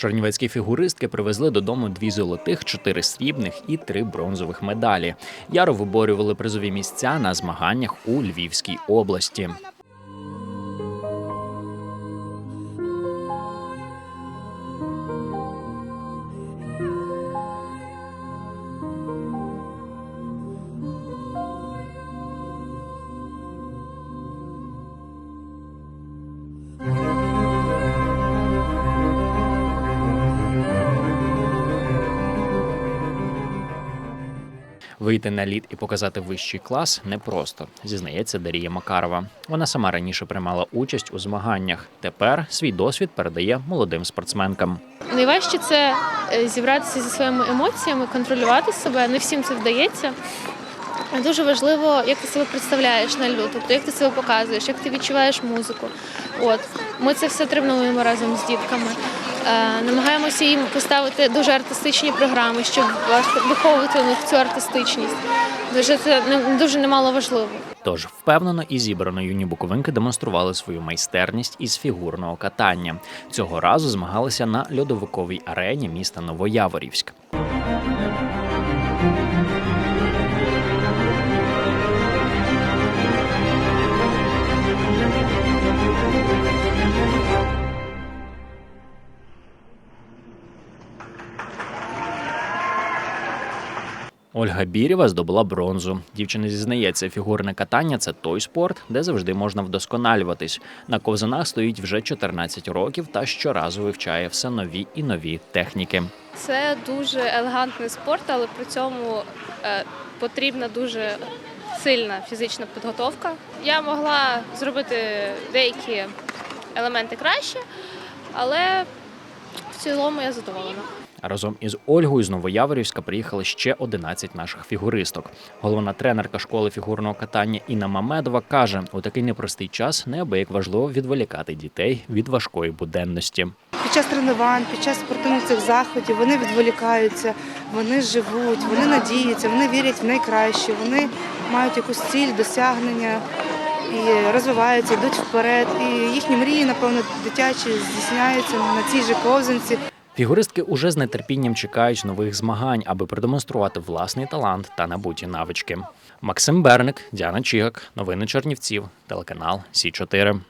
Чернівецькі фігуристки привезли додому дві золотих, чотири срібних і три бронзових медалі. Яро виборювали призові місця на змаганнях у Львівській області. Вийти на лід і показати вищий клас непросто, зізнається Дарія Макарова. Вона сама раніше приймала участь у змаганнях. Тепер свій досвід передає молодим спортсменкам. Найважче це е, зібратися зі своїми емоціями, контролювати себе. Не всім це вдається. Дуже важливо, як ти себе представляєш на льоду, тобто як ти себе показуєш, як ти відчуваєш музику. От ми це все тренуємо разом з дітками. Е, намагаємося їм поставити дуже артистичні програми, щоб виховувати у них цю артистичність. Дуже це дуже немало важливо. Тож впевнено і зібрано юні буковинки демонстрували свою майстерність із фігурного катання. Цього разу змагалися на льодовиковій арені міста Новояворівськ. Ольга Бірєва здобула бронзу. Дівчина зізнається, фігурне катання це той спорт, де завжди можна вдосконалюватись. На ковзанах стоїть вже 14 років та щоразу вивчає все нові і нові техніки. Це дуже елегантний спорт, але при цьому е, потрібна дуже сильна фізична підготовка. Я могла зробити деякі елементи краще, але в цілому я задоволена. Разом із Ольгою з Новояворівська приїхали ще 11 наших фігуристок. Головна тренерка школи фігурного катання Інна Мамедова каже: у такий непростий час неабияк важливо відволікати дітей від важкої буденності. Під час тренувань, під час спортивних цих заходів вони відволікаються, вони живуть, вони надіються, вони вірять в найкраще, вони мають якусь ціль, досягнення і розвиваються, йдуть вперед. І їхні мрії, напевно, дитячі здійсняються на цій же ковзанці. Фігуристки уже з нетерпінням чекають нових змагань, аби продемонструвати власний талант та набуті навички. Максим Берник, Діана Чігак, новини Чернівців, телеканал Сі 4